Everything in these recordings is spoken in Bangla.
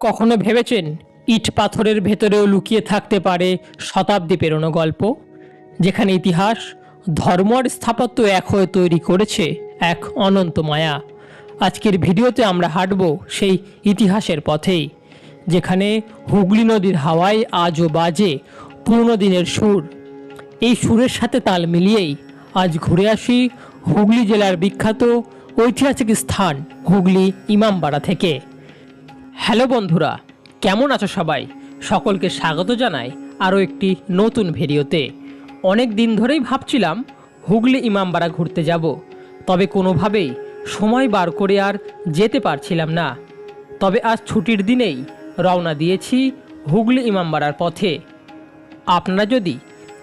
কখনো ভেবেছেন ইট পাথরের ভেতরেও লুকিয়ে থাকতে পারে শতাব্দী পেরোনো গল্প? যেখানে ইতিহাস, ধর্ম আর স্থাপত্য এক হয়ে তৈরি করেছে এক অনন্ত মায়া। আজকের ভিডিওতে আমরা হাঁটব সেই ইতিহাসের পথেই, যেখানে হুগলি নদীর হাওয়ায় আজও বাজে পুরনো দিনের সুর। এই সুরের সাথে তাল মিলিয়েই আজ ঘুরে আসি হুগলি জেলার বিখ্যাত ঐতিহাসিক স্থান হুগলি ইমামবাড়া থেকে। হ্যালো বন্ধুরা, কেমন আছো সবাই? সকলকে স্বাগত জানাই আরও একটি নতুন ভিডিওতে। অনেক দিন ধরেই ভাবছিলাম হুগলি ইমামবাড়া ঘুরতে যাব, তবে কোনোভাবেই সময় বার করে আর যেতে পারছিলাম না। তবে আজ ছুটির দিনেই রওনা দিয়েছি হুগলি ইমামবাড়ার পথে। আপনারা যদি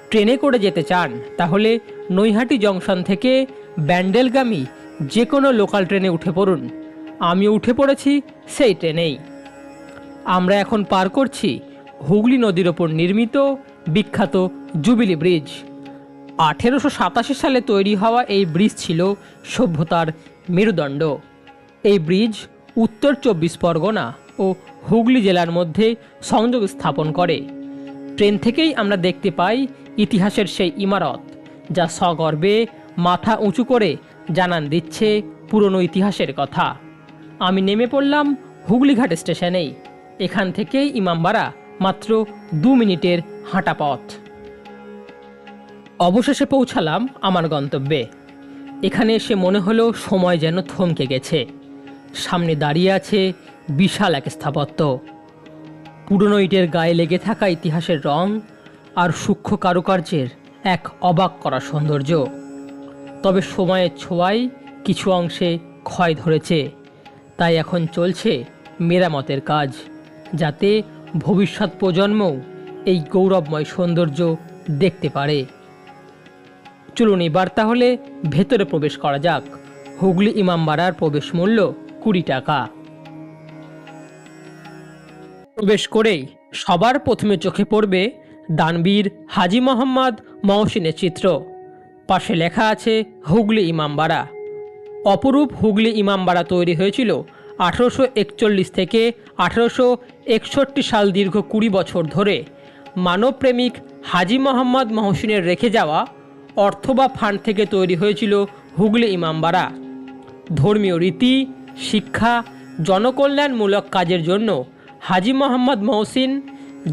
ট্রেনে করে যেতে চান, তাহলে নৈহাটি জংশন থেকে ব্যান্ডেলগামী যে কোনো লোকাল ট্রেনে উঠে পড়ুন। আমি উঠে পড়েছি, সেই ট্রেনেই। আমরা এখন পার করছি হুগলি নদীর ওপর নির্মিত বিখ্যাত জুবিলি ব্রিজ। আঠেরোশো সাতাশি সালে তৈরি হওয়া এই ব্রিজ ছিল সভ্যতার মেরুদণ্ড। এই ব্রিজ উত্তর চব্বিশ পরগনা ও হুগলি জেলার মধ্যে সংযোগ স্থাপন করে। ট্রেন থেকেই আমরা দেখতে পাই ইতিহাসের সেই ইমারত, যা সগর্বে মাথা উঁচু করে জানান দিচ্ছে পুরনো ইতিহাসের কথা। আমি নেমে পড়লাম হুগলিঘাট স্টেশনেই। এখান থেকেই ইমামবাড়া মাত্র দু মিনিটের হাঁটা পথ। অবশেষে পৌঁছালাম আমার গন্তব্যে। এখানে এসে মনে হলো সময় যেন থমকে গেছে। সামনে দাঁড়িয়ে আছে বিশাল এক স্থাপত্য। পুরনো ইটের গায়ে লেগে থাকা ইতিহাসের রং আর সূক্ষ্ম কারুকার্যের এক অবাক করা সৌন্দর্য। তবে সময়ের ছোঁয়ায় কিছু অংশে ক্ষয় ধরেছে। তাই এখন চলছে মেরামতের কাজ, যাতে ভবিষ্যৎ প্রজন্মও এই গৌরবময় সৌন্দর্য দেখতে পারে। চলুন এবার তাহলে ভেতরে প্রবেশ করা যাক। হুগলি ইমামবাড়ার প্রবেশ মূল্য কুড়ি টাকা। প্রবেশ করেই সবার প্রথমে চোখে পড়বে দানবীর হাজি মোহাম্মদ মহসিনের চিত্র। পাশে লেখা আছে হুগলি ইমামবাড়া। অপরূপ হুগলি ইমামবাড়া তৈরি হয়েছিল আঠেরোশো একচল্লিশ থেকে আঠেরোশো একষট্টি সাল দীর্ঘ কুড়ি বছর ধরে। মানবপ্রেমিক হাজি মোহাম্মদ মহসিনের রেখে যাওয়া অর্থ বা ফান্ড থেকে তৈরি হয়েছিল হুগলি ইমামবাড়া ধর্মীয় রীতি, শিক্ষা, জনকল্যাণমূলক কাজের জন্য হাজি মোহাম্মদ মহসিন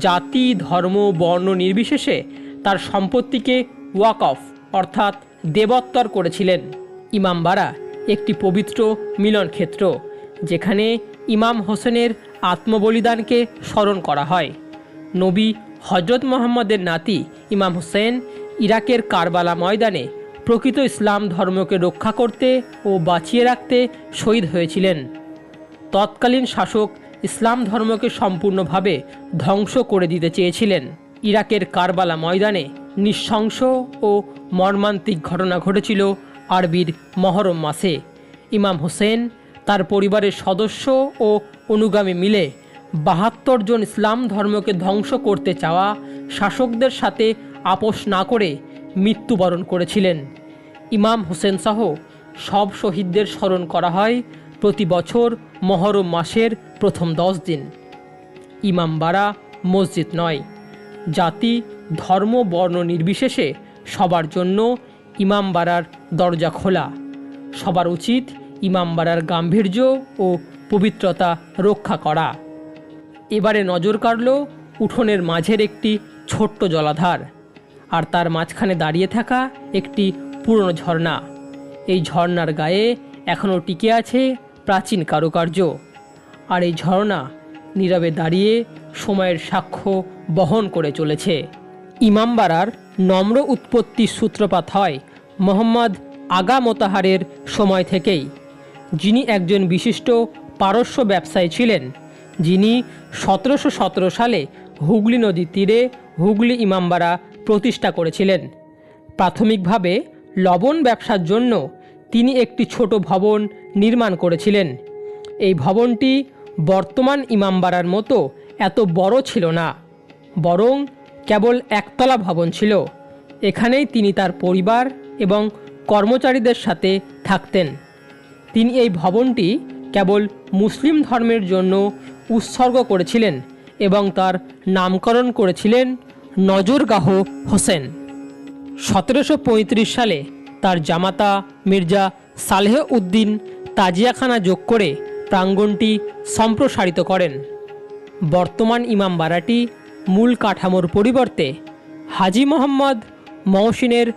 জাতি, ধর্ম, বর্ণ নির্বিশেষে তার সম্পত্তিকে ওয়াক অফ অর্থাৎ দেবত্তর করেছিলেন। ইমামবাড়া একটি পবিত্র মিলন ক্ষেত্র যেখানে ইমাম হোসেনের আত্মবলিদানকে স্মরণ করা হয়। নবী হজরত মোহাম্মদের নাতি ইমাম হোসেন ইরাকের কারবালা ময়দানে প্রকৃত ইসলাম ধর্মকে রক্ষা করতে ও বাঁচিয়ে রাখতে শহীদ হয়েছিলেন। তৎকালীন শাসক ইসলাম ধর্মকে সম্পূর্ণভাবে ধ্বংস করে দিতে চেয়েছিলেন। ইরাকের কারবালা ময়দানে নৃশংস ও মর্মান্তিক ঘটনা ঘটেছিল আরবির মহরম মাসে। ইমাম হোসেন তার পরিবারের সদস্য ও অনুগামী মিলে বাহাত্তর জন ইসলাম ধর্মকে ধ্বংস করতে চাওয়া শাসকদের সাথে আপোষ না করে মৃত্যুবরণ করেছিলেন। ইমাম হোসেন সহ সব শহীদদের স্মরণ করা হয় প্রতি বছর মহরম মাসের প্রথম দশ দিন। ইমামবাড়া মসজিদ নয়। জাতি, ধর্ম, বর্ণ নির্বিশেষে সবার জন্য ইমামবাড়ার দরজা খোলা। সবার উচিত ইমামবাড়ার গাম্ভীর্য ও পবিত্রতা রক্ষা করা। এবারে নজর কাড়ল উঠোনের মাঝের একটি ছোট্ট জলাধার আর তার মাঝখানে দাঁড়িয়ে থাকা একটি পুরনো ঝর্ণা। এই ঝর্ণার গায়ে এখনও টিকে আছে প্রাচীন কারুকার্য। আর এই ঝর্ণা নীরবে দাঁড়িয়ে সময়ের সাক্ষ্য বহন করে চলেছে। ইমামবাড়ার নম্র উৎপত্তির সূত্রপাত হয় মোহাম্মদ আগা মোতাহারের সময় থেকেই। যিনি একজন বিশিষ্ট পারস্য ব্যবসায়ী ছিলেন, যিনি সতেরোশো সতেরো সালে হুগলি নদীর তীরে হুগলি ইমামবাড়া প্রতিষ্ঠা করেছিলেন। প্রাথমিকভাবে লবণ ব্যবসার জন্য তিনি একটি ছোট ভবন নির্মাণ করেছিলেন। এই ভবনটি বর্তমান ইমামবাড়ার মতো এত বড় ছিল না, বরং কেবল একতলা ভবন ছিল। এখানেই তিনি তার পরিবার এবং কর্মচারীদের সাথে থাকতেন। তিনি এই ভবনটি কেবল মুসলিম ধর্মের জন্য উৎসর্গ করেছিলেন এবং তার নামকরণ করেছিলেন নজরগাহ হোসেন। সতেরোশো পঁয়ত্রিশ সালে তার জামাতা মির্জা সালেহ উদ্দিন তাজিয়াখানা যোগ করে প্রাঙ্গণটি সম্প্রসারিত করেন। বর্তমান ইমাম ইমামবাড়াটি মূল কাঠামোর পরিবর্তে হাজি মোহাম্মদ মহসিনের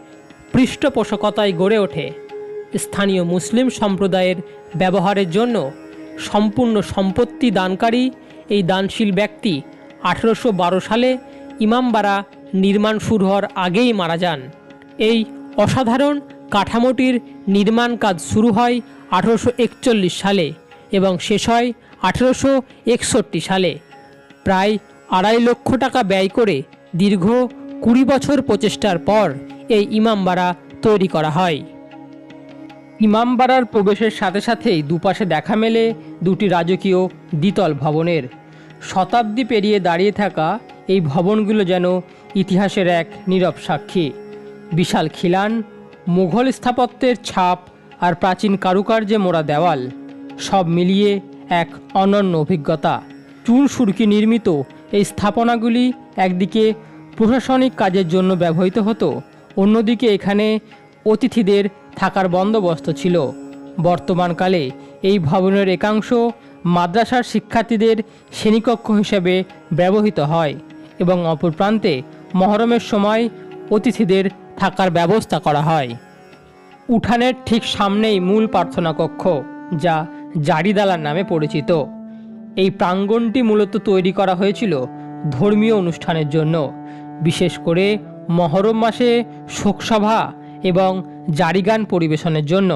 পৃষ্ঠপোষকতায় গড়ে ওঠে। স্থানীয় মুসলিম সম্প্রদায়ের ব্যবহারের জন্য সম্পূর্ণ সম্পত্তি দানকারী এই দানশীল ব্যক্তি আঠেরোশো বারো সালে ইমামবাড়া নির্মাণ শুরু হওয়ার আগেই মারা যান। এই অসাধারণ কাঠামোটির নির্মাণ কাজ শুরু হয় আঠেরোশো একচল্লিশ সালে এবং শেষ হয় আঠেরোশো একষট্টি সালে। প্রায় আড়াই লক্ষ টাকা ব্যয় করে দীর্ঘ কুড়ি বছর প্রচেষ্টার পর এই ইমামবাড়া তৈরি করা হয়। ইমামবাড়ার প্রবেশের সাথে সাথেই দুপাশে দেখা মেলে দুটি রাজকীয় দ্বিতল ভবনের। শতাব্দী পেরিয়ে দাঁড়িয়ে থাকা এই ভবনগুলো যেন ইতিহাসের এক নীরব সাক্ষী। বিশাল খিলান, মুঘল স্থাপত্যের ছাপ আর প্রাচীন কারুকার্যে মোড়া দেওয়াল সব মিলিয়ে এক অনন্য অভিজ্ঞতা। চুন সুরকি নির্মিত এই স্থাপনাগুলি একদিকে প্রশাসনিক কাজের জন্য ব্যবহৃত হতো, অন্যদিকে এখানে অতিথিদের থাকার বন্দোবস্ত ছিল। বর্তমানকালে এই ভবনের একাংশ মাদ্রাসার শিক্ষার্থীদের শ্রেণীকক্ষ হিসেবে ব্যবহৃত হয় এবং অপর প্রান্তে মহরমের সময় অতিথিদের থাকার ব্যবস্থা করা হয়। উঠানের ঠিক সামনেই মূল প্রার্থনা কক্ষ, যা জারিদালার নামে পরিচিত। এই প্রাঙ্গণটি মূলত তৈরি করা হয়েছিল ধর্মীয় অনুষ্ঠানের জন্য। বিশেষ করে মহরম মাসে শোকসভা এবং জারিগান পরিবেশনের জন্য।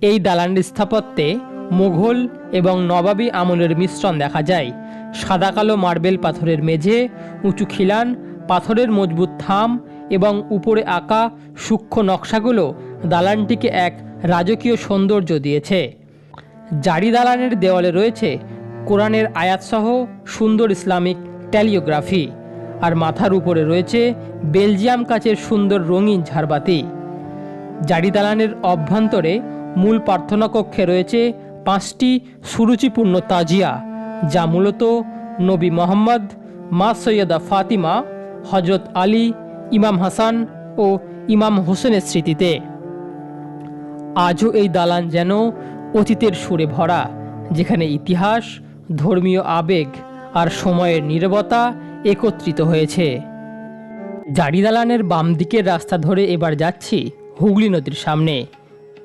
এই দালানের স্থাপত্যে মুঘল এবং নবাবী আমলের মিশ্রণ দেখা যায়। সাদা কালো মার্বেল পাথরের মেঝে উঁচু খিলান, পাথরের মজবুত থাম এবং উপরে আঁকা সূক্ষ্ম নকশাগুলো দালানটিকে এক রাজকীয় সৌন্দর্য দিয়েছে। জারি দালানের দেওয়ালে রয়েছে কোরআনের আয়াতসহ সুন্দর ইসলামিক ট্যালিওগ্রাফি। আর মাথার উপরে রয়েছে বেলজিয়াম কাচের সুন্দর রঙিন ঝাড়বাতি। জারি দালানের অভ্যন্তরে মূল প্রার্থনা কক্ষে রয়েছে পাঁচটি সুরুচিপূর্ণ তাজিয়া, যা মূলত নবী মোহাম্মদ, মা সৈয়দা ফাতিমা হজরত আলী, ইমাম হাসান ও ইমাম হোসেনের স্মৃতিতে। আজও এই দালান যেন অতীতের সুরে ভরা, যেখানে ইতিহাস ধর্মীয় আবেগ আর সময়ের নীরবতা একত্রিত হয়েছে। জারি দালানের বাম দিকের রাস্তা ধরে এবার যাচ্ছি হুগলি নদীর সামনে।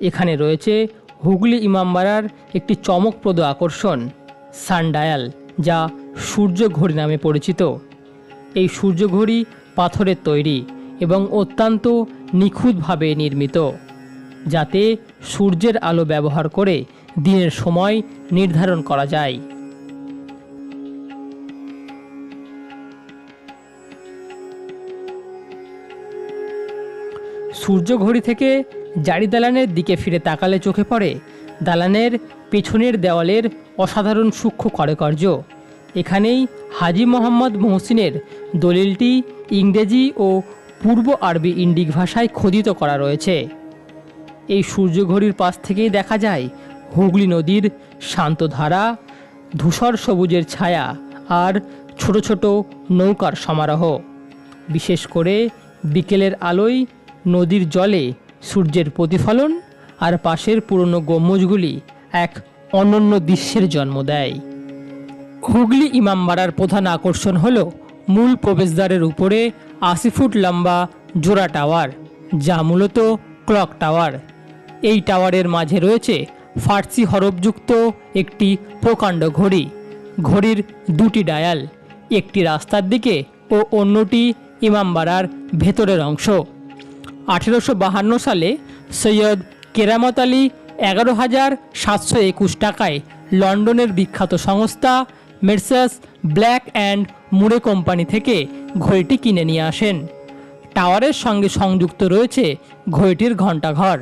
এখানে রয়েছে হুগলি ইমামবাড়ার একটি চমকপ্রদ আকর্ষণ, সানডায়াল, যা সূর্য ঘড়ি নামে পরিচিত। এই সূর্য ঘড়ি পাথরের তৈরি এবং অত্যন্ত নিখুঁতভাবে নির্মিত, যাতে সূর্যের আলো ব্যবহার করে দিনের সময় নির্ধারণ করা যায়। সূর্য ঘড়ি থেকে জারি দালানের দিকে ফিরে তাকালে চোখে পড়ে দালানের পেছনের দেওয়ালের অসাধারণ সূক্ষ্ম কারুকার্য। এখানেই হাজি মোহাম্মদ মহসিনের দলিলটি ইংরেজি ও পূর্ব আরবি ইন্ডিক ভাষায় খোদিত করা রয়েছে। এই সূর্যঘড়ির পাশ থেকেই দেখা যায় হুগলি নদীর শান্ত ধারা, ধূসর সবুজের ছায়া আর ছোট ছোট নৌকার সমারোহ। বিশেষ করে বিকেলের আলোয় নদীর জলে সূর্যের প্রতিফলন আর পাশের পুরনো গম্বুজগুলি এক অনন্য দৃশ্যের জন্ম দেয়। হুগলি ইমামবাড়ার প্রধান আকর্ষণ হল মূল প্রবেশদ্বারের উপরে আশি ফুট লম্বা জোড়া টাওয়ার, যা মূলত ক্লক টাওয়ার। এই টাওয়ারের মাঝে রয়েছে ফার্সি হরফযুক্ত একটি প্রকাণ্ড ঘড়ি। ঘড়ির দুটি ডায়াল, একটি রাস্তার দিকে ও অন্যটি ইমামবাড়ার ভেতরের অংশ। আঠেরোশো বাহান্ন সালে সৈয়দ কেরামত আলী এগারো হাজার সাতশো একুশ টাকায় লন্ডনের বিখ্যাত সংস্থা Messrs Black and Murray company থেকে ঘড়িটি কিনে নিয়ে আসেন। টাওয়ারের সঙ্গে সংযুক্ত রয়েছে ঘড়িটির ঘণ্টাঘর।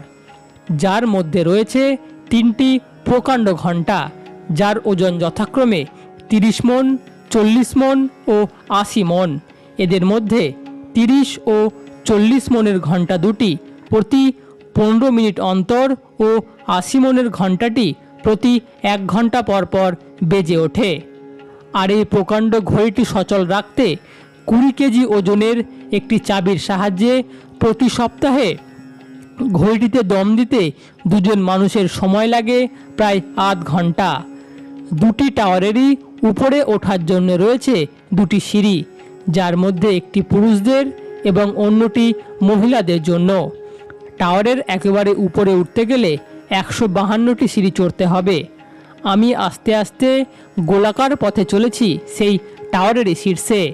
যার মধ্যে রয়েছে তিনটি প্রকাণ্ড ঘণ্টা, যার ওজন যথাক্রমে তিরিশ মন, চল্লিশ মন ও আশি মন। এদের মধ্যে তিরিশ ও চল্লিশ মনের ঘণ্টা দুটি প্রতি পনেরো মিনিট অন্তর ও আশি মনের ঘণ্টাটি প্রতি এক ঘণ্টা পর পর বেজে ওঠে। আর এই প্রকাণ্ড ঘড়িটি সচল রাখতে কুড়ি কেজি ওজনের একটি চাবির সাহায্যে প্রতি সপ্তাহে ঘড়িটিতে দম দিতে দুজন মানুষের সময় লাগে প্রায় আধ ঘণ্টা দুটি টাওয়ারেরই উপরে ওঠার জন্য রয়েছে দুটি সিঁড়ি, যার মধ্যে একটি পুরুষদের এবং অন্যটি মহিলাদের জন্য। টাওয়ারের একেবারে উপরে উঠতে গেলে একশো বাহান্নটি সিঁড়ি চড়তে হবে। আমি আস্তে আস্তে গোলাকার পথে চলেছি সেই টাওয়ারেরই শীর্ষে।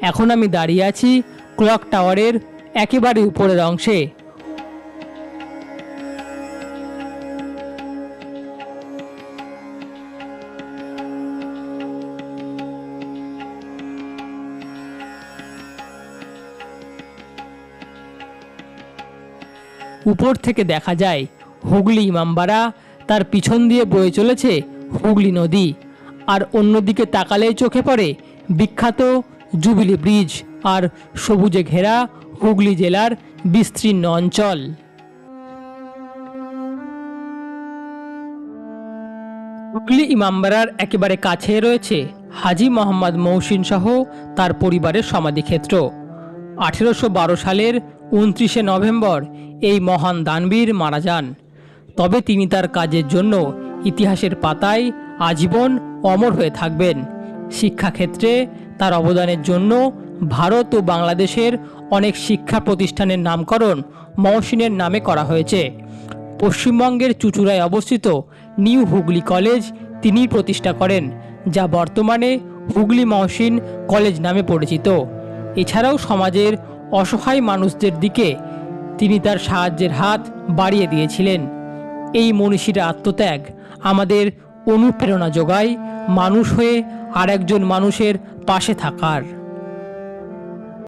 এখন আমি দাঁড়িয়ে আছি ক্লক টাওয়ারের একেবারে উপরের অংশে। উপর থেকে দেখা যায়, হুগলি ইমামবাড়া তার পিছন দিয়ে বয়ে চলেছে হুগলি নদী। আর অন্যদিকে তাকালেই চোখে পড়ে বিখ্যাত জুবিলি ব্রিজ আর সবুজে ঘেরা হুগলি জেলার বিস্তীর্ণ অঞ্চল। হুগলি ইমামবাড়ার একেবারে কাছে রয়েছে হাজি মোহাম্মদ মৌসিন সহ তার পরিবারের সমাধিক্ষেত্র। আঠেরোশো বারো সালের উনত্রিশে নভেম্বর এই মহান দানবীর মারা যান। তবে তিনি তার কাজের জন্য ইতিহাসের পাতায় আজীবন অমর হয়ে থাকবেন। শিক্ষাক্ষেত্রে তার অবদানের জন্য ভারত ও বাংলাদেশের অনেক শিক্ষা প্রতিষ্ঠানের নামকরণ মহসিনের নামে করা হয়েছে। পশ্চিমবঙ্গের চুচুড়ায় অবস্থিত নিউ হুগলি কলেজ তিনিই প্রতিষ্ঠা করেন, যা বর্তমানে হুগলি মহসিন কলেজ নামে পরিচিত। এছাড়াও সমাজের অসহায় মানুষদের দিকে তিনি তার সাহায্যের হাত বাড়িয়ে দিয়েছিলেন। এই মনীষীর আত্মত্যাগ আমাদের অনুপ্রেরণা যোগায় মানুষ হয়ে আর একজন মানুষের পাশে থাকার।